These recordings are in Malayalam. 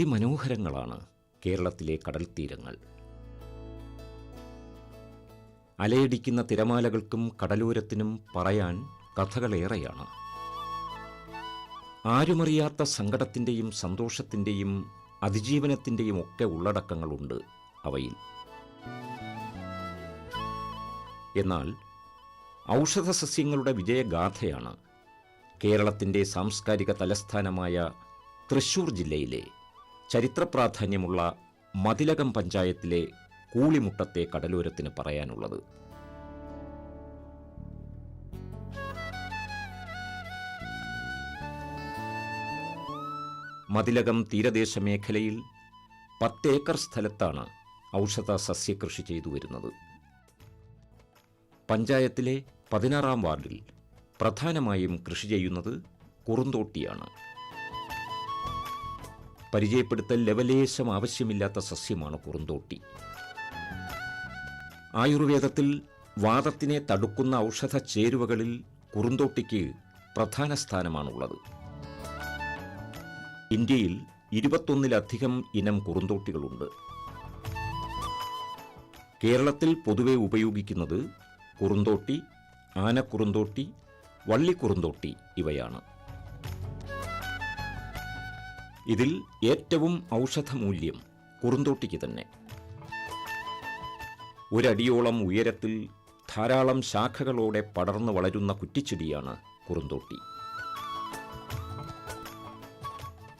അതിമനോഹരങ്ങളാണ് കേരളത്തിലെ കടൽത്തീരങ്ങൾ. അലയടിക്കുന്ന തിരമാലകൾക്കും കടലോരത്തിനും പറയാൻ കഥകളേറെയാണ്. ആരുമറിയാത്ത സങ്കടത്തിന്റെയും സന്തോഷത്തിന്റെയും അതിജീവനത്തിന്റെയും ഒക്കെ ഉള്ളടക്കങ്ങളുണ്ട് അവയിൽ. എന്നാൽ ഔഷധസസ്യങ്ങളുടെ വിജയഗാഥയാണ് കേരളത്തിന്റെ സാംസ്കാരിക തലസ്ഥാനമായ തൃശൂർ ജില്ലയിലെ ചരിത്രപ്രാധാന്യമുള്ള മതിലകം പഞ്ചായത്തിലെ കൂളിമുട്ടത്തെ കടലോരത്തിന് പറയാനുള്ളത്. മതിലകം തീരദേശ മേഖലയിൽ പത്തേക്കർ സ്ഥലത്താണ് ഔഷധ സസ്യകൃഷി ചെയ്തു വരുന്നത്. പഞ്ചായത്തിലെ പതിനാറാം വാർഡിൽ പ്രധാനമായും കൃഷി ചെയ്യുന്നത് കുറുന്തോട്ടിയാണ്. പരിചയപ്പെടുത്തൽ ലവലേശം ആവശ്യമില്ലാത്ത സസ്യമാണ് കുറുന്തോട്ടി. ആയുർവേദത്തിൽ വാദത്തിനെ തടുക്കുന്ന ഔഷധ ചേരുവകളിൽ കുറുന്തോട്ടിക്ക് പ്രധാന സ്ഥാനമാണുള്ളത്. ഇന്ത്യയിൽ ഇരുപത്തൊന്നിലധികം ഇനം കുറുന്തോട്ടികളുണ്ട്. കേരളത്തിൽ പൊതുവെ ഉപയോഗിക്കുന്നത് കുറുന്തോട്ടി ആനക്കുറുന്തോട്ടി വള്ളിക്കുറുന്തോട്ടി ഇവയാണ്. ഇതിൽ ഏറ്റവും ഔഷധമൂല്യം കുറുന്തോട്ടിക്ക് തന്നെ. ഒരടിയോളം ഉയരത്തിൽ ധാരാളം ശാഖകളോടെ പടർന്നു വളരുന്ന കുറ്റിച്ചെടിയാണ് കുറുന്തോട്ടി.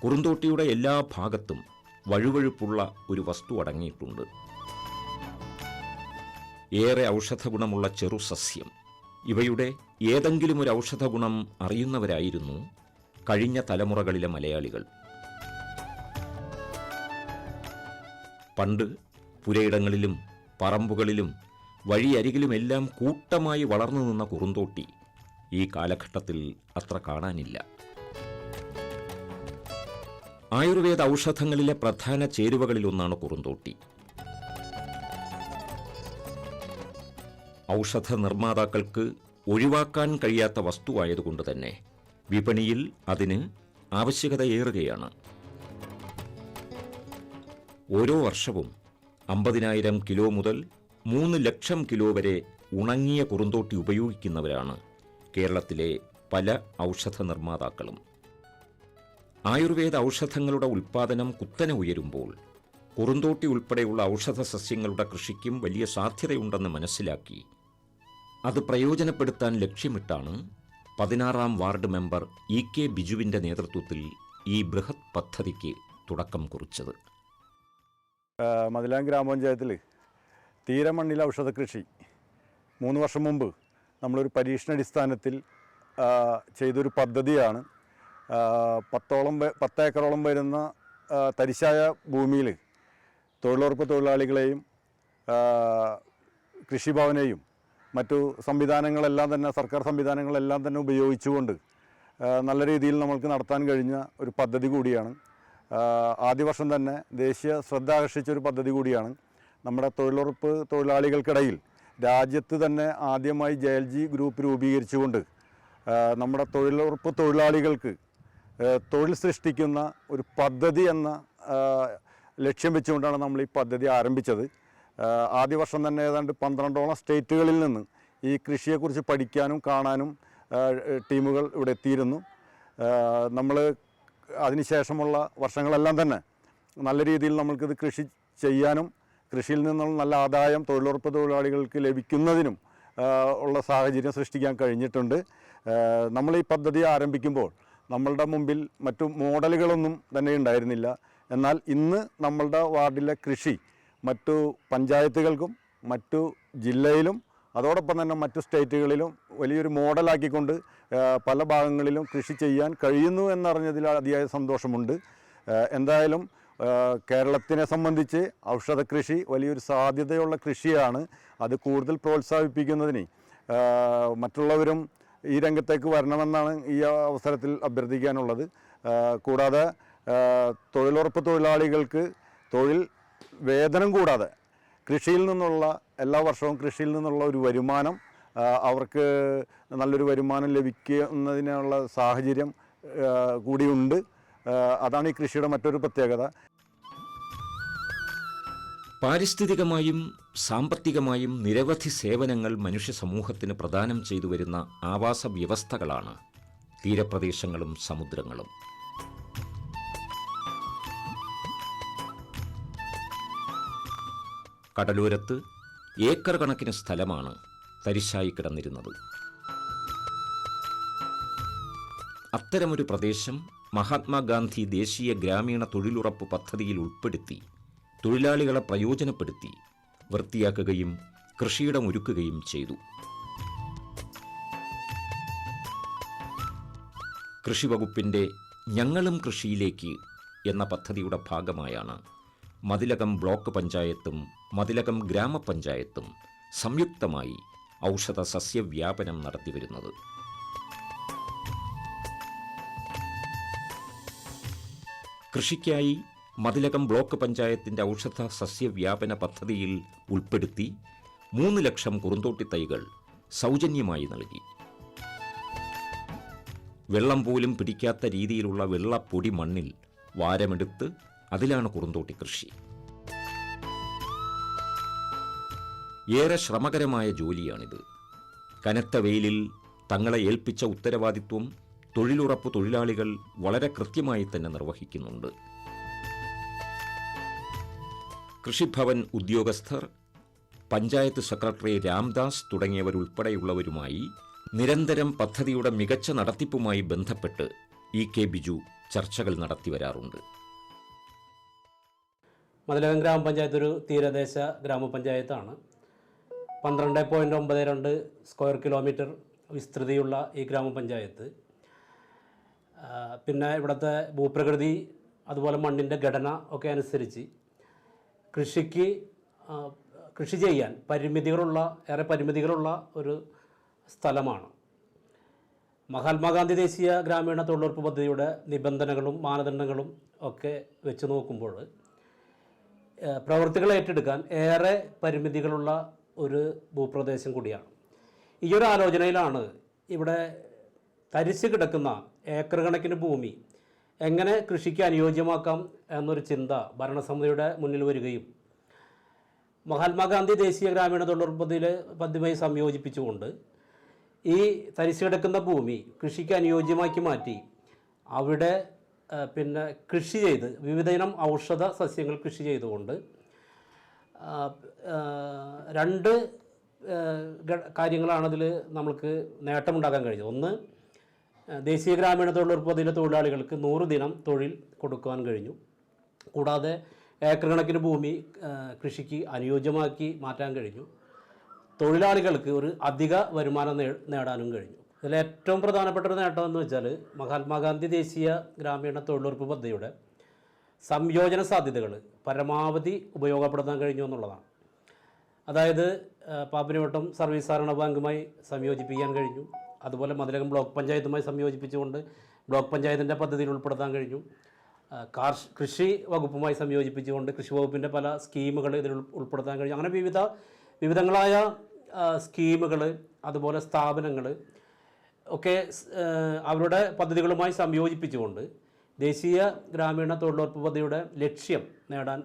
കുറുന്തോട്ടിയുടെ എല്ലാ ഭാഗത്തും വഴുവഴുപ്പുള്ള ഒരു വസ്തു അടങ്ങിയിട്ടുണ്ട്. ഏറെ ഔഷധഗുണമുള്ള ചെറുസസ്യം ഇവയുടെ ഏതെങ്കിലും ഒരു ഔഷധഗുണം അറിയുന്നവരായിരുന്നു കഴിഞ്ഞ തലമുറകളിലെ മലയാളികൾ. പണ്ട് പുരയിടങ്ങളിലും പറമ്പുകളിലും വഴിയരികിലുമെല്ലാം കൂട്ടമായി വളർന്നു നിന്ന കുറുന്തോട്ടി ഈ കാലഘട്ടത്തിൽ അത്ര കാണാനില്ല. ആയുർവേദ ഔഷധങ്ങളിലെ പ്രധാന ചേരുവകളിലൊന്നാണ് കുറുന്തോട്ടി. ഔഷധ നിർമ്മാതാക്കൾക്ക് ഒഴിവാക്കാൻ കഴിയാത്ത വസ്തുവായതുകൊണ്ട് തന്നെ വിപണിയിൽ അതിന് ആവശ്യകതയേറുകയാണ്. ഓരോ വർഷവും അമ്പതിനായിരം കിലോ മുതൽ മൂന്ന് ലക്ഷം കിലോ വരെ ഉണങ്ങിയ കുറുന്തോട്ടി ഉപയോഗിക്കുന്നവരാണ് കേരളത്തിലെ പല ഔഷധ നിർമ്മാതാക്കളും. ആയുർവേദ ഔഷധങ്ങളുടെ ഉൽപ്പാദനം കുത്തനെ ഉയരുമ്പോൾ കുറുന്തോട്ടി ഉൾപ്പെടെയുള്ള ഔഷധ സസ്യങ്ങളുടെ കൃഷിക്കും വലിയ സാധ്യതയുണ്ടെന്ന് മനസ്സിലാക്കി അത് പ്രയോജനപ്പെടുത്താൻ ലക്ഷ്യമിട്ടാണ് പതിനാറാം വാർഡ് മെമ്പർ ഇ കെ ബിജുവിന്റെ നേതൃത്വത്തിൽ ഈ ബൃഹത് പദ്ധതിക്ക് തുടക്കം കുറിച്ചത്. മതിലാം ഗ്രാമപഞ്ചായത്തിൽ തീരമണ്ണിലെ ഔഷധ കൃഷി. മൂന്ന് വർഷം മുമ്പ് നമ്മളൊരു പരീക്ഷണാടിസ്ഥാനത്തിൽ ചെയ്തൊരു പദ്ധതിയാണ്. പത്തോളം പത്തേക്കറോളം വരുന്ന തരിശായ ഭൂമിയിൽ തൊഴിലുറപ്പ് തൊഴിലാളികളെയും കൃഷിഭവനെയും മറ്റു സംവിധാനങ്ങളെല്ലാം തന്നെ സർക്കാർ സംവിധാനങ്ങളെല്ലാം തന്നെ ഉപയോഗിച്ചുകൊണ്ട് നല്ല രീതിയിൽ നമ്മൾക്ക് നടത്താൻ കഴിഞ്ഞ ഒരു പദ്ധതി കൂടിയാണ്. ആദ്യ വർഷം തന്നെ ദേശീയ ശ്രദ്ധ ആകർഷിച്ച ഒരു പദ്ധതി കൂടിയാണ് നമ്മുടെ തൊഴിലുറപ്പ് തൊഴിലാളികൾക്കിടയിൽ. രാജ്യത്ത് തന്നെ ആദ്യമായി ജെ എൽ ജി ഗ്രൂപ്പ് രൂപീകരിച്ചുകൊണ്ട് നമ്മുടെ തൊഴിലുറപ്പ് തൊഴിലാളികൾക്ക് തൊഴിൽ സൃഷ്ടിക്കുന്ന ഒരു പദ്ധതി എന്ന ലക്ഷ്യം വെച്ചുകൊണ്ടാണ് നമ്മൾ ഈ പദ്ധതി ആരംഭിച്ചത്. ആദ്യ വർഷം തന്നെ ഏതാണ്ട് പന്ത്രണ്ടോളം സ്റ്റേറ്റുകളിൽ നിന്ന് ഈ കൃഷിയെക്കുറിച്ച് പഠിക്കാനും കാണാനും ടീമുകൾ ഇവിടെ എത്തിയിരുന്നു. നമ്മൾ അതിനുശേഷമുള്ള വർഷങ്ങളെല്ലാം തന്നെ നല്ല രീതിയിൽ നമ്മൾക്കിത് കൃഷി ചെയ്യാനും കൃഷിയിൽ നിന്നുള്ള നല്ല ആദായം തൊഴിലുറപ്പ് തൊഴിലാളികൾക്ക് ലഭിക്കുന്നതിനും ഉള്ള സാഹചര്യം സൃഷ്ടിക്കാൻ കഴിഞ്ഞിട്ടുണ്ട്. നമ്മൾ ഈ പദ്ധതി ആരംഭിക്കുമ്പോൾ നമ്മളുടെ മുമ്പിൽ മറ്റു മോഡലുകളൊന്നും തന്നെ ഉണ്ടായിരുന്നില്ല. എന്നാൽ ഇന്ന് നമ്മളുടെ വാർഡിലെ കൃഷി മറ്റു പഞ്ചായത്തുകൾക്കും മറ്റു ജില്ലയിലും അതോടൊപ്പം തന്നെ മറ്റു സ്റ്റേറ്റുകളിലും വലിയൊരു മോഡലാക്കിക്കൊണ്ട് പല ഭാഗങ്ങളിലും കൃഷി ചെയ്യാൻ കഴിയുന്നു എന്നറിഞ്ഞതിൽ അതിയായ സന്തോഷമുണ്ട്. എന്തായാലും കേരളത്തിനെ സംബന്ധിച്ച് ഔഷധ കൃഷി വലിയൊരു സാധ്യതയുള്ള കൃഷിയാണ്. അത് കൂടുതൽ പ്രോത്സാഹിപ്പിക്കുന്നതിന് മറ്റുള്ളവരും ഈ രംഗത്തേക്ക് വരണമെന്നാണ് ഈ അവസരത്തിൽ അഭ്യർത്ഥിക്കാനുള്ളത്. കൂടാതെ തൊഴിലുറപ്പ് തൊഴിലാളികൾക്ക് തൊഴിൽ വേതനം കൂടാതെ കൃഷിയിൽ നിന്നുള്ള എല്ലാ വർഷവും കൃഷിയിൽ നിന്നുള്ള ഒരു വരുമാനം അവർക്ക് നല്ലൊരു വരുമാനം ലഭിക്കുന്നതിനുള്ള സാഹചര്യം കൂടിയുണ്ട് അതാണ് ഈ കൃഷിയുടെ മറ്റൊരു പ്രത്യേകത. പാരിസ്ഥിതികമായും സാമ്പത്തികമായും നിരവധി സേവനങ്ങൾ മനുഷ്യ സമൂഹത്തിന് പ്രദാനം ചെയ്തു വരുന്ന ആവാസ വ്യവസ്ഥകളാണ് തീരപ്രദേശങ്ങളും സമുദ്രങ്ങളും. കടലോരത്ത് ഏക്കർ കണക്കിന് സ്ഥലമാണ് തരിശായി കിടന്നിരുന്നത്. അത്തരമൊരു പ്രദേശം മഹാത്മാഗാന്ധി ദേശീയ ഗ്രാമീണ തൊഴിലുറപ്പ് പദ്ധതിയിൽ ഉൾപ്പെടുത്തി തൊഴിലാളികളെ പ്രയോജനപ്പെടുത്തി വൃത്തിയാക്കുകയും കൃഷിയിടം ഒരുക്കുകയും ചെയ്തു. കൃഷിവകുപ്പിന്റെ ഞങ്ങളും കൃഷിയിലേക്ക് എന്ന പദ്ധതിയുടെ ഭാഗമായാണ് മതിലകം ബ്ലോക്ക് പഞ്ചായത്തും മതിലകം ഗ്രാമപഞ്ചായത്തും സംയുക്തമായി ഔഷധ സസ്യവ്യാപനം നടത്തിവരുന്നത്. കൃഷിക്കായി മതിലകം ബ്ലോക്ക് പഞ്ചായത്തിന്റെ ഔഷധ സസ്യവ്യാപന പദ്ധതിയിൽ ഉൾപ്പെടുത്തി മൂന്ന് ലക്ഷം കുറുന്തോട്ടി തൈകൾ സൗജന്യമായി നൽകി. വെള്ളം പോലും പിടിക്കാത്ത രീതിയിലുള്ള വെള്ളപ്പൊടി മണ്ണിൽ വാരമെടുത്ത് അതിലാണ് കുറുന്തോട്ടി കൃഷി. ഏറെ ശ്രമകരമായ ജോലിയാണിത്. കനത്ത വെയിലിൽ തങ്ങളെ ഏൽപ്പിച്ച ഉത്തരവാദിത്വം തൊഴിലുറപ്പ് തൊഴിലാളികൾ വളരെ കൃത്യമായി തന്നെ നിർവഹിക്കുന്നുണ്ട്. കൃഷിഭവൻ ഉദ്യോഗസ്ഥർ പഞ്ചായത്ത് സെക്രട്ടറി രാംദാസ് തുടങ്ങിയവരുൾപ്പെടെയുള്ളവരുമായി നിരന്തരം പദ്ധതിയുടെ മികച്ച നടത്തിപ്പുമായി ബന്ധപ്പെട്ട് ഇ കെ ബിജു ചർച്ചകൾ നടത്തി വരാറുണ്ട് മതിലകം ഗ്രാമപഞ്ചായത്ത് ഒരു തീരദേശ ഗ്രാമപഞ്ചായത്താണ്. പന്ത്രണ്ട് പോയിന്റ് ഒമ്പത് രണ്ട് സ്ക്വയർ കിലോമീറ്റർ വിസ്തൃതിയുള്ള ഈ ഗ്രാമപഞ്ചായത്ത്. പിന്നെ ഇവിടുത്തെ ഭൂപ്രകൃതി അതുപോലെ മണ്ണിന്റെ ഘടന ഒക്കെ അനുസരിച്ച് കൃഷിക്ക് കൃഷി ചെയ്യാൻ പരിമിതികളുള്ള ഏറെ പരിമിതികളുള്ള ഒരു സ്ഥലമാണ്. മഹാത്മാഗാന്ധി ദേശീയ ഗ്രാമീണ തൊഴിലുറപ്പ് പദ്ധതിയുടെ നിബന്ധനകളും മാനദണ്ഡങ്ങളും ഒക്കെ വെച്ച് നോക്കുമ്പോൾ പ്രവൃത്തികൾ ഏറ്റെടുക്കാൻ ഏറെ പരിമിതികളുള്ള ഒരു ഭൂപ്രദേശം കൂടിയാണ്. ഈ ഒരു ആലോചനയിലാണ് ഇവിടെ തരിച്ച് കിടക്കുന്ന ഏക്കർ കണക്കിന് ഭൂമി എങ്ങനെ കൃഷിക്ക് അനുയോജ്യമാക്കാം എന്നൊരു ചിന്ത ഭരണസമിതിയുടെ മുന്നിൽ വരികയും മഹാത്മാഗാന്ധി ദേശീയ ഗ്രാമീണ തൊഴിലുറപ്പ് പദ്ധതിയിൽ പദ്ധതിയുമായി സംയോജിപ്പിച്ചുകൊണ്ട് ഈ തരിച്ച് കിടക്കുന്ന ഭൂമി കൃഷിക്ക് അനുയോജ്യമാക്കി മാറ്റി അവിടെ പിന്നെ കൃഷി ചെയ്ത് വിവിധയിനം ഔഷധ സസ്യങ്ങൾ കൃഷി ചെയ്തുകൊണ്ട് രണ്ട് കാര്യങ്ങളാണ് അതിൽ നമുക്ക് നേട്ടമുണ്ടാക്കാൻ കഴിഞ്ഞത്. ഒന്ന് ദേശീയ ഗ്രാമീണ തൊഴിലുറപ്പ് പദ്ധതിയിലെ തൊഴിലാളികൾക്ക് നൂറ് ദിനം തൊഴിൽ കൊടുക്കുവാൻ കഴിഞ്ഞു. കൂടാതെ ഏക്കർ കണക്കിന് ഭൂമി കൃഷിക്ക് അനുയോജ്യമാക്കി മാറ്റാൻ കഴിഞ്ഞു. തൊഴിലാളികൾക്ക് ഒരു അധിക വരുമാനം നേടാനും കഴിഞ്ഞു. ഇതിൽ ഏറ്റവും പ്രധാനപ്പെട്ട ഒരു നേട്ടം എന്ന് വെച്ചാൽ മഹാത്മാഗാന്ധി ദേശീയ ഗ്രാമീണ തൊഴിലുറപ്പ് പദ്ധതിയുടെ സംയോജന സാധ്യതകൾ പരമാവധി ഉപയോഗപ്പെടുത്താൻ കഴിഞ്ഞു എന്നുള്ളതാണ്. അതായത് പാപ്പിനിവട്ടം സർവീസ് സഹകരണ ബാങ്കുമായി സംയോജിപ്പിക്കാൻ കഴിഞ്ഞു. അതുപോലെ മതിലകം ബ്ലോക്ക് പഞ്ചായത്തുമായി സംയോജിപ്പിച്ചുകൊണ്ട് ബ്ലോക്ക് പഞ്ചായത്തിന്റെ പദ്ധതിയിൽ ഉൾപ്പെടുത്താൻ കഴിഞ്ഞു. കാർഷ കൃഷി വകുപ്പുമായി സംയോജിപ്പിച്ചുകൊണ്ട് കൃഷി വകുപ്പിന്റെ പല സ്കീമുകൾ ഇതിൽ ഉൾ- ഉൾപ്പെടുത്താൻ കഴിഞ്ഞു. അങ്ങനെ വിവിധ വിവിധങ്ങളായ സ്കീമുകൾ അതുപോലെ സ്ഥാപനങ്ങൾ ഒക്കെ അവരുടെ പദ്ധതികളുമായി സംയോജിപ്പിച്ചുകൊണ്ട് ദേശീയ ഗ്രാമീണ തൊഴിലുറപ്പ് പദ്ധതിയുടെ ലക്ഷ്യം നേടാൻ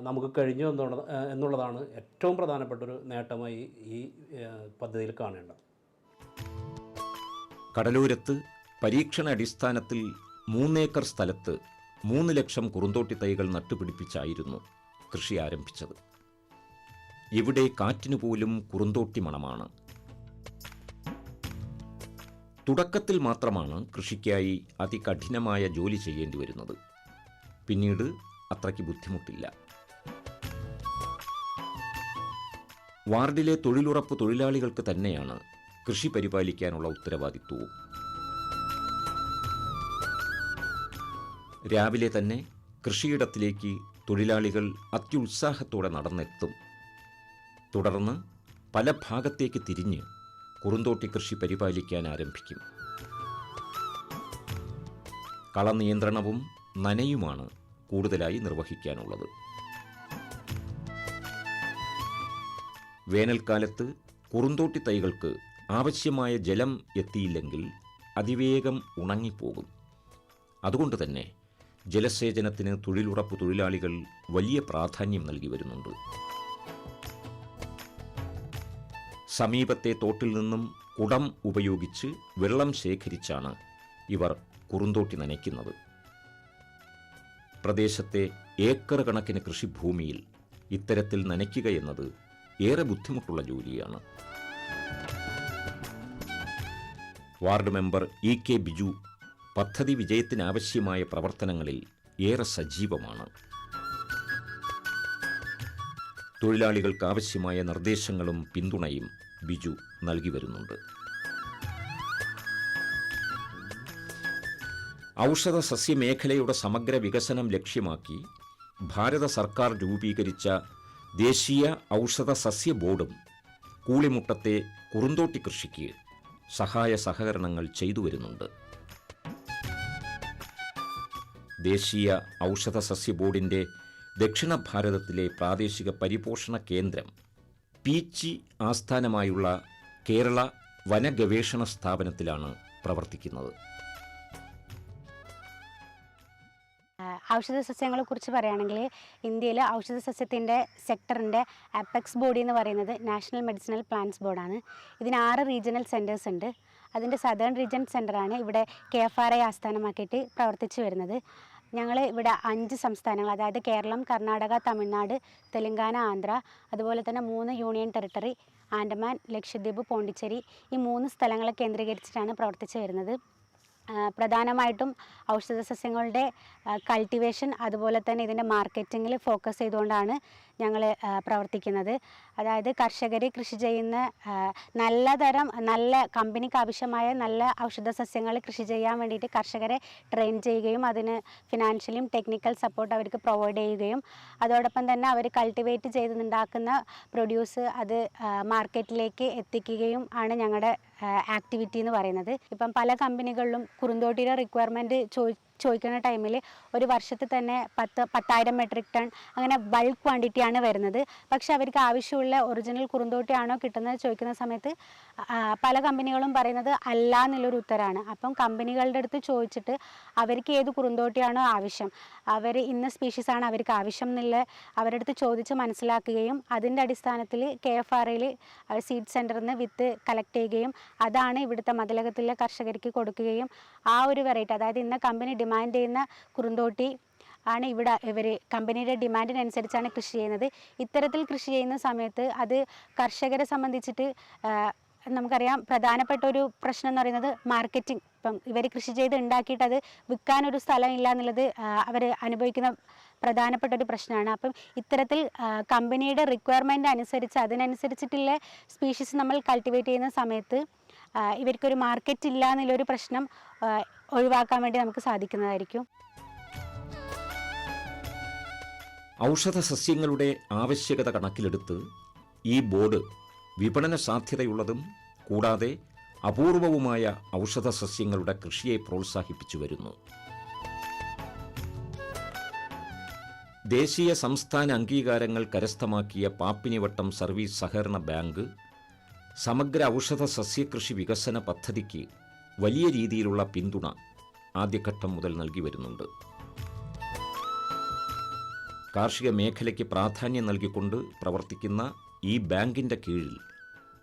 നമുക്ക് കഴിഞ്ഞു എന്നുള്ള എന്നുള്ളതാണ് ഏറ്റവും പ്രധാനപ്പെട്ട ഒരു നേട്ടമായി ഈ പദ്ധതിയിൽ കാണേണ്ടത്. കടലൂരത്ത് പരീക്ഷണ അടിസ്ഥാനത്തിൽ മൂന്നേക്കർ സ്ഥലത്ത് മൂന്ന് ലക്ഷം കുറുന്തോട്ടി തൈകൾ നട്ടുപിടിപ്പിച്ചായിരുന്നു കൃഷി ആരംഭിച്ചത്. ഇവിടെ കാറ്റിനു പോലും കുറുന്തോട്ടി മണമാണ്. തുടക്കത്തിൽ മാത്രമാണ് കൃഷിക്കായി അതികഠിനമായ ജോലി ചെയ്യേണ്ടി വരുന്നത്. പിന്നീട് അത്രയ്ക്ക് ബുദ്ധിമുട്ടില്ല. വാർഡിലെ തൊഴിലുറപ്പ് തൊഴിലാളികൾക്ക് തന്നെയാണ് കൃഷി പരിപാലിക്കാനുള്ള ഉത്തരവാദിത്വവും. രാവിലെ തന്നെ കൃഷിയിടത്തിലേക്ക് തൊഴിലാളികൾ അത്യുത്സാഹത്തോടെ നടന്നെത്തും. തുടർന്ന് പല ഭാഗത്തേക്ക് തിരിഞ്ഞ് കുറുന്തോട്ടി കൃഷി പരിപാലിക്കാൻ ആരംഭിക്കും. കളനിയന്ത്രണവും നനയുമാണ് കൂടുതലായി നിർവഹിക്കാനുള്ളത്. വേനൽക്കാലത്ത് കുറുന്തോട്ടി തൈകൾക്ക് ആവശ്യമായ ജലം എത്തിയില്ലെങ്കിൽ അതിവേഗം ഉണങ്ങിപ്പോകും. അതുകൊണ്ട് തന്നെ ജലസേചനത്തിന് തൊഴിലുറപ്പ് തൊഴിലാളികൾ വലിയ പ്രാധാന്യം നൽകി വരുന്നുണ്ട്. സമീപത്തെ തോട്ടിൽ നിന്നും കുടം ഉപയോഗിച്ച് വെള്ളം ശേഖരിച്ചാണ് ഇവർ കുറുന്തോട്ടി നനയ്ക്കുന്നത്. പ്രദേശത്തെ ഏക്കർ കണക്കിന് കൃഷിഭൂമിയിൽ ഇത്തരത്തിൽ നനയ്ക്കുക എന്നത് ഏറെ ബുദ്ധിമുട്ടുള്ള ജോലിയാണ്. Ward member E K Biju പദ്ധതി വിജയത്തിനാവശ്യമായ പ്രവർത്തനങ്ങളിൽ ഏറെ സജീവമാണ്. തൊഴിലാളികൾക്കാവശ്യമായ നിർദ്ദേശങ്ങളും പിന്തുണയും ബിജു നൽകി വരുന്നുണ്ട്. ഔഷധ സസ്യമേഖലയുടെ സമഗ്ര വികസനം ലക്ഷ്യമാക്കി ഭാരത സർക്കാർ രൂപീകരിച്ച ദേശീയ ഔഷധ സസ്യ ബോർഡും കൂളിമുട്ടത്തെ കുറുന്തോട്ടി കൃഷിക്ക് സഹായ സഹകരണങ്ങൾ ചെയ്തു വരുന്നുണ്ട്. ദേശീയ ഔഷധ സസ്യ ബോർഡിന്റെ ദക്ഷിണ ഭാരതത്തിലെ പ്രാദേശിക പരിപോഷണ കേന്ദ്രം പീച്ചി ആസ്ഥാനമായുള്ള കേരള വനഗവേഷണ സ്ഥാപനത്തിലാണ് പ്രവർത്തിക്കുന്നത്. ഔഷധ സസ്യങ്ങളെ കുറിച്ച് പറയുകയാണെങ്കിൽ ഇന്ത്യയിൽ ഔഷധ സസ്യത്തിന്റെ സെക്ടറിന്റെ അപ്പെക്സ് ബോഡി എന്ന് പറയുന്നത് നാഷണൽ മെഡിസിനൽ പ്ലാന്റ്സ് ബോർഡാണ്. ഇതിന് ആറ് റീജിയണൽ സെന്റേഴ്സ് ഉണ്ട്. അതിന്റെ സദേൺ റീജിയൻ സെന്ററാണ് ഇവിടെ കെ എഫ് ആർ ഐ ആസ്ഥാനമാക്കിയിട്ട് പ്രവർത്തിച്ചു വരുന്നത്. ഞങ്ങൾ ഇവിടെ അഞ്ച് സംസ്ഥാനങ്ങൾ അതായത് കേരളം കർണാടക തമിഴ്നാട് തെലങ്കാന ആന്ധ്ര അതുപോലെ തന്നെ മൂന്ന് യൂണിയൻ ടെറിട്ടറി ആൻഡമാൻ ലക്ഷദ്വീപ് പോണ്ടിച്ചേരി ഈ മൂന്ന് സ്ഥലങ്ങളെ കേന്ദ്രീകരിച്ചിട്ടാണ് പ്രവർത്തിച്ചു വരുന്നത്. പ്രധാനമായിട്ടും ഔഷധ സസ്യങ്ങളുടെ കൾട്ടിവേഷൻ അതുപോലെ തന്നെ ഇതിന്റെ മാർക്കറ്റിങ്ങിൽ ഫോക്കസ് ചെയ്തുകൊണ്ടാണ് ഞങ്ങൾ പ്രവർത്തിക്കുന്നത്. അതായത് കർഷകർ കൃഷി ചെയ്യുന്ന നല്ല തരം നല്ല കമ്പനിക്ക് ആവശ്യമായ നല്ല ഔഷധ സസ്യങ്ങൾ കൃഷി ചെയ്യാൻ വേണ്ടിയിട്ട് കർഷകരെ ട്രെയിൻ ചെയ്യുകയും അതിന് ഫിനാൻഷ്യലിയും ടെക്നിക്കൽ സപ്പോർട്ട് അവർക്ക് പ്രൊവൈഡ് ചെയ്യുകയും അതോടൊപ്പം തന്നെ അവർ കൾട്ടിവേറ്റ് ചെയ്തുണ്ടാക്കുന്ന പ്രൊഡ്യൂസ് അത് മാർക്കറ്റിലേക്ക് എത്തിക്കുകയും ആണ് ഞങ്ങളുടെ ആക്ടിവിറ്റി എന്ന് പറയുന്നത്. ഇപ്പം പല കമ്പനികളിലും കുറുന്തോട്ടിയുടെ റിക്വയർമെന്റ് ചോദി ചോദിക്കുന്ന ടൈമിൽ ഒരു വർഷത്തിൽ തന്നെ പത്ത് പത്തായിരം മെട്രിക് ടൺ അങ്ങനെ ബൾക്ക് ക്വാണ്ടിറ്റിയാണ് വരുന്നത്. പക്ഷെ അവർക്ക് ആവശ്യമുള്ള ഒറിജിനൽ കുറുന്തോട്ടിയാണോ കിട്ടുന്നത് ചോദിക്കുന്ന സമയത്ത് പല കമ്പനികളും പറയുന്നത് അല്ല എന്നുള്ളൊരു ഉത്തരമാണ് അപ്പം കമ്പനികളുടെ അടുത്ത് ചോദിച്ചിട്ട് അവർക്ക് ഏത് കുറുന്തോട്ടിയാണോ ആവശ്യം അവർ ഇന്ന സ്പീഷീസ് ആണ് അവർക്ക് ആവശ്യം എന്നുള്ള അവരുടെ അടുത്ത് ചോദിച്ച് മനസ്സിലാക്കുകയും അതിന്റെ അടിസ്ഥാനത്തിൽ കെ എഫ് ആർ ഐയിൽ സീഡ് സെന്ററിൽ നിന്ന് വിത്ത് കളക്ട് ചെയ്യുകയും അതാണ് ഇവിടുത്തെ മതിലകത്തിലെ കർഷകർക്ക് കൊടുക്കുകയും ആ ഒരു വെറൈറ്റി അതായത് ഇന്ന കമ്പനി ഡിമാൻഡ് ചെയ്യുന്ന കുറുന്തോട്ടി ആണ് ഇവിടെ ഇവർ കമ്പനിയുടെ ഡിമാൻഡിനനുസരിച്ചാണ് കൃഷി ചെയ്യുന്നത്. ഇത്തരത്തിൽ കൃഷി ചെയ്യുന്ന സമയത്ത് അത് കർഷകരെ സംബന്ധിച്ചിട്ട് നമുക്കറിയാം പ്രധാനപ്പെട്ട ഒരു പ്രശ്നം എന്ന് പറയുന്നത് മാർക്കറ്റിംഗ്. ഇപ്പം ഇവർ കൃഷി ചെയ്ത് ഉണ്ടാക്കിയിട്ട് അത് വിൽക്കാനൊരു സ്ഥലം ഇല്ല എന്നുള്ളത് അവർ അനുഭവിക്കുന്ന പ്രധാനപ്പെട്ട ഒരു പ്രശ്നമാണ്. അപ്പം ഇത്തരത്തിൽ കമ്പനിയുടെ റിക്വയർമെന്റ് അനുസരിച്ച് അതിനനുസരിച്ചിട്ടുള്ള സ്പീഷീസ് നമ്മൾ കൾട്ടിവേറ്റ് ചെയ്യുന്ന സമയത്ത് ഇവർക്കൊരു മാർക്കറ്റ് ഇല്ല എന്നുള്ളൊരു പ്രശ്നം ഒഴിവാക്കാൻ വേണ്ടി നമുക്ക് സാധിക്കുന്നതായിരിക്കും. ഔഷധ സസ്യങ്ങളുടെ ആവശ്യകത കണക്കിലെടുത്ത് ഈ ബോർഡ് വിപണന സാധ്യതയുള്ളതും കൂടാതെ അപൂർവവുമായ ഔഷധ സസ്യങ്ങളുടെ കൃഷിയെ പ്രോത്സാഹിപ്പിച്ചു വരുന്നു. ദേശീയ സംസ്ഥാന അംഗീകാരങ്ങൾ കരസ്ഥമാക്കിയ പാപ്പിനിവട്ടം സർവീസ് സഹകരണ ബാങ്ക് സമഗ്ര ഔഷധ സസ്യകൃഷി വികസന പദ്ധതിക്ക് വലിയ രീതിയിലുള്ള പിന്തുണ ആദ്യഘട്ടം മുതൽ നൽകി വരുന്നുണ്ട്. കാർഷിക മേഖലയ്ക്ക് പ്രാധാന്യം നൽകിക്കൊണ്ട് പ്രവർത്തിക്കുന്ന ഈ ബാങ്കിന്റെ കീഴിൽ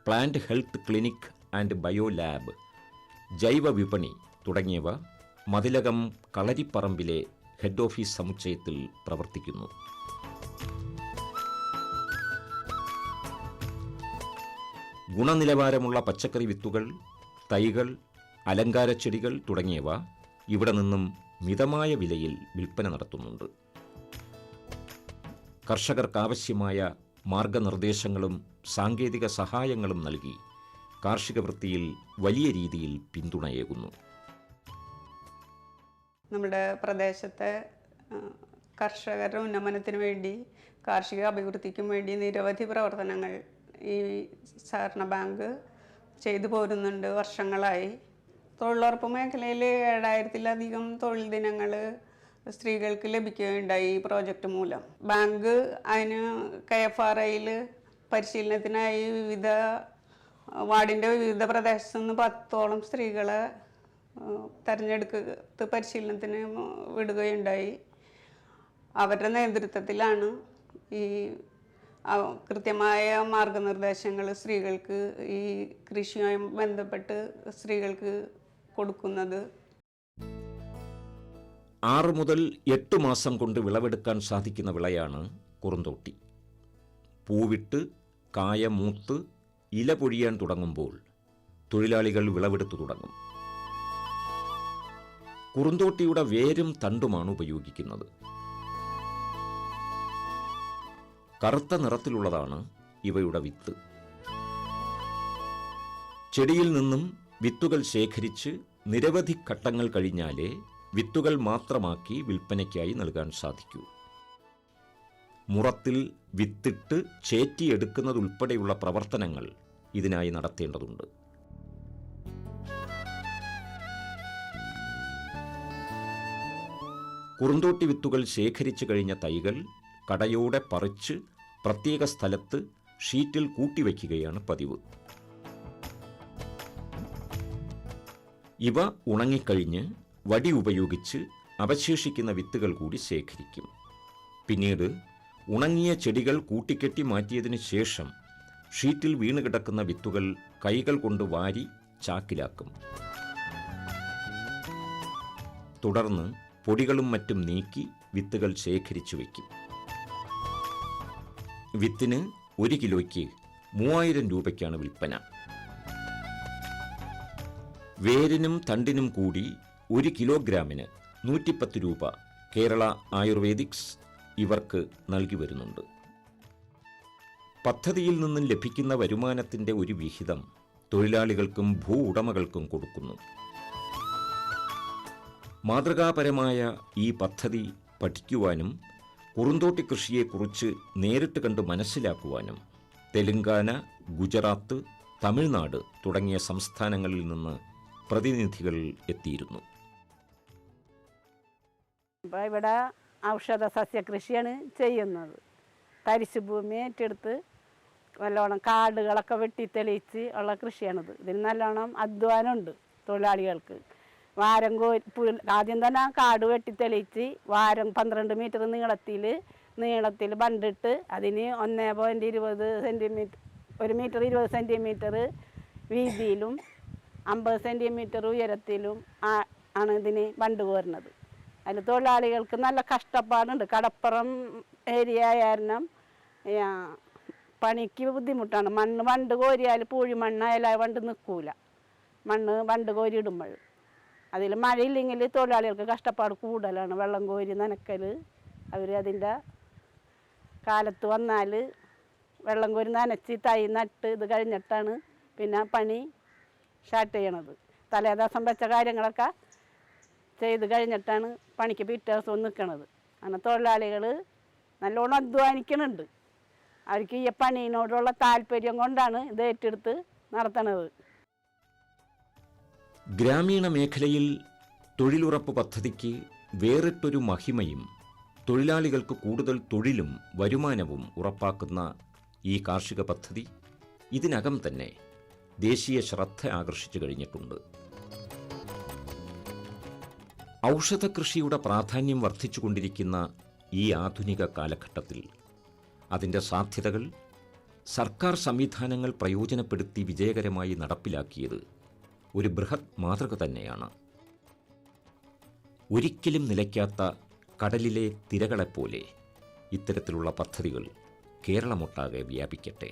plant health clinic and bio lab ജൈവ വിപണി തുടങ്ങിയവ മതിലകം കളരിപ്പറമ്പിലെ ഹെഡ് ഓഫീസ് സമുച്ചയത്തിൽ പ്രവർത്തിക്കുന്നു. ഗുണനിലവാരമുള്ള പച്ചക്കറി വിത്തുകൾ തൈകൾ അലങ്കാരച്ചെടികൾ തുടങ്ങിയവ ഇവിടെ നിന്നും മിതമായ വിലയിൽ വിൽപ്പന നടത്തുന്നുണ്ട്. കർഷകർക്കാവശ്യമായ മാർഗനിർദ്ദേശങ്ങളും സാങ്കേതിക സഹായങ്ങളും നൽകി കാർഷിക വൃത്തിയിൽ വലിയ രീതിയിൽ പിന്തുണയേകുന്നു. നമ്മുടെ പ്രദേശത്തെ കർഷകരുടെ ഉന്നമനത്തിന് വേണ്ടി കാർഷിക അഭിവൃദ്ധിക്കും വേണ്ടി നിരവധി പ്രവർത്തനങ്ങൾ ഈ സഹകരണ ബാങ്ക് ചെയ്തു പോരുന്നുണ്ട് വർഷങ്ങളായി. തൊഴിലുറപ്പ് മേഖലയിൽ ഏഴായിരത്തിലധികം തൊഴിൽ ദിനങ്ങൾ സ്ത്രീകൾക്ക് ലഭിക്കുകയുണ്ടായി ഈ പ്രോജക്റ്റ് മൂലം. ബാങ്ക് അതിന് കെ എഫ് ആർ ഐയിൽ പരിശീലനത്തിനായി വിവിധ വാർഡിന്റെ വിവിധ പ്രദേശത്തു നിന്ന് പത്തോളം സ്ത്രീകളെ തിരഞ്ഞെടുത്ത് പരിശീലനത്തിന് വിടുകയുണ്ടായി. അവരുടെ നേതൃത്വത്തിലാണ് ഈ കൃത്യമായ മാർഗനിർദ്ദേശങ്ങൾ സ്ത്രീകൾക്ക് ഈ കൃഷിയുമായി ബന്ധപ്പെട്ട് സ്ത്രീകൾക്ക് കൊടുക്കുന്നത്? ആറ് മുതൽ എട്ട് മാസം കൊണ്ട് വിളവെടുക്കാൻ സാധിക്കുന്ന വിളയാണ് കുറുന്തോട്ടി. പൂവിട്ട് കായ മൂത്ത് ഇല പൊഴിയാൻ തുടങ്ങുമ്പോൾ തൊഴിലാളികൾ വിളവെടുത്തു തുടങ്ങും. കുറുന്തോട്ടിയുടെ വേരും തണ്ടുമാണ് ഉപയോഗിക്കുന്നത്. കറുത്ത നിറത്തിലുള്ളതാണ് ഇവയുടെ വിത്ത്. ചെടിയിൽ നിന്നും വിത്തുകൾ ശേഖരിച്ച് നിരവധി ഘട്ടങ്ങൾ കഴിഞ്ഞാലേ വിത്തുകൾ മാത്രമാക്കി വിൽപ്പനയ്ക്കായി നൽകാൻ സാധിക്കൂ. മുറത്തിൽ വിത്തിട്ട് ചേറ്റിയെടുക്കുന്നതുൾപ്പെടെയുള്ള പ്രവർത്തനങ്ങൾ ഇതിനായി നടത്തേണ്ടതുണ്ട്. കുറുന്തോട്ടി വിത്തുകൾ ശേഖരിച്ചു കഴിഞ്ഞ തൈകൾ കടയോടെ പറിച്ച് പ്രത്യേക സ്ഥലത്ത് ഷീറ്റിൽ കൂട്ടിവയ്ക്കുകയാണ് പതിവ്. ഇവ ഉണങ്ങിക്കഴിഞ്ഞ് വടി ഉപയോഗിച്ച് അവശേഷിക്കുന്ന വിത്തുകൾ കൂടി ശേഖരിക്കും. പിന്നീട് ഉണങ്ങിയ ചെടികൾ കൂട്ടിക്കെട്ടി മാറ്റിയതിനു ശേഷം ഷീറ്റിൽ വീണുകിടക്കുന്ന വിത്തുകൾ കൈകൾ കൊണ്ട് വാരി ചാക്കിലാക്കും. തുടർന്ന് പൊടികളും മറ്റും നീക്കി വിത്തുകൾ ശേഖരിച്ചു വയ്ക്കും. വിത്തിന് ഒരു കിലോയ്ക്ക് മൂവായിരം രൂപയ്ക്കാണ് വിൽപ്പന. വേരിനും തണ്ടിനും കൂടി ഒരു കിലോഗ്രാമിന് നൂറ്റിപ്പത്ത് രൂപ കേരള ആയുർവേദിക്സ് ഇവർക്ക് നൽകി വരുന്നുണ്ട്. പദ്ധതിയിൽ നിന്നും ലഭിക്കുന്ന വരുമാനത്തിന്റെ ഒരു വിഹിതം തൊഴിലാളികൾക്കും ഭൂ ഉടമകൾക്കും കൊടുക്കുന്നു. മാതൃകാപരമായ ഈ പദ്ധതി പഠിക്കുവാനും കുറുന്തോട്ടി കൃഷിയെക്കുറിച്ച് നേരിട്ട് കണ്ട് മനസ്സിലാക്കുവാനും തെലുങ്കാന ഗുജറാത്ത് തമിഴ്നാട് തുടങ്ങിയ സംസ്ഥാനങ്ങളിൽ നിന്ന് പ്രതിനിധികൾ എത്തിയിരുന്നു. ഇവിടെ ഔഷധ സസ്യകൃഷിയാണ് ചെയ്യുന്നത്. തരിശു ഭൂമി ഏറ്റെടുത്ത് നല്ലോണം കാടുകളൊക്കെ വെട്ടി തെളിയിച്ച് ഉള്ള കൃഷിയാണിത്. ഇതിന് നല്ലോണം അധ്വാനമുണ്ട് തൊഴിലാളികൾക്ക്. വാരം കോരി ആദ്യം തന്നെ കാട് വെട്ടി തെളിയിച്ച് വാരം പന്ത്രണ്ട് മീറ്റർ നീളത്തിൽ നീളത്തിൽ ബണ്ടിട്ട് അതിന് ഒന്നേ പോയിന്റ് ഇരുപത് സെന്റിമീറ്റർ ഒരു മീറ്റർ ഇരുപത് സെന്റിമീറ്റർ വീതിയിലും അമ്പത് സെന്റിമീറ്റർ ഉയരത്തിലും ആണ് ഇതിന് വണ്ട് കോരുന്നത്. അതിന് തൊഴിലാളികൾക്ക് നല്ല കഷ്ടപ്പാടുണ്ട്. കടപ്പുറം ഏരിയ കാരണം പണിക്ക് ബുദ്ധിമുട്ടാണ്. മണ്ണ് വണ്ട് കോരിയാൽ പൂഴി മണ്ണായാലും വണ്ട് നിൽക്കൂല. മണ്ണ് വണ്ട് കോരി ഇടുമ്പോൾ അതിൽ മഴയില്ലെങ്കിൽ തൊഴിലാളികൾക്ക് കഷ്ടപ്പാട് കൂടുതലാണ്. വെള്ളം കോരി നനക്കൽ. അവർ അതിന്റെ കാലത്ത് വന്നാൽ വെള്ളം കോരി നനച്ച് തൈ നട്ട് ഇത് കഴിഞ്ഞിട്ടാണ് പിന്നെ പണി സ്റ്റാർട്ട് ചെയ്യണത്. തലേദിവസം വെച്ച കാര്യങ്ങളൊക്കെ ചെയ്ത് കഴിഞ്ഞിട്ടാണ് പണിക്ക് പിറ്റേ ദിവസം നിൽക്കണത് അങ്ങനെ തൊഴിലാളികൾ നല്ലോണം അധ്വാനിക്കുന്നുണ്ട് അവർക്ക് ഈ പണിയിനോടുള്ള താല്പര്യം കൊണ്ടാണ് ഇത് ഏറ്റെടുത്ത് നടത്തണത്. ഗ്രാമീണ മേഖലയിൽ തൊഴിലുറപ്പ് പദ്ധതിക്ക് വേറിട്ടൊരു മഹിമയും തൊഴിലാളികൾക്ക് കൂടുതൽ തൊഴിലും വരുമാനവും ഉറപ്പാക്കുന്ന ഈ കാർഷിക പദ്ധതി ഇതിനകം തന്നെ ദേശീയ ശ്രദ്ധ ആകർഷിച്ചു കഴിഞ്ഞിട്ടുണ്ട്. ഔഷധ കൃഷിയുടെ പ്രാധാന്യം വർദ്ധിച്ചുകൊണ്ടിരിക്കുന്ന ഈ ആധുനിക കാലഘട്ടത്തിൽ അതിന്റെ സാധ്യതകൾ സർക്കാർ സംവിധാനങ്ങൾ പ്രയോജനപ്പെടുത്തി വിജയകരമായി നടപ്പിലാക്കിയത് ഒരു ബൃഹത് മാതൃക തന്നെയാണ്. ഒരിക്കലും നിലയ്ക്കാത്ത കടലിലെ തിരകളെപ്പോലെ ഇത്തരത്തിലുള്ള പദ്ധതികൾ കേരളമൊട്ടാകെ വ്യാപിക്കട്ടെ.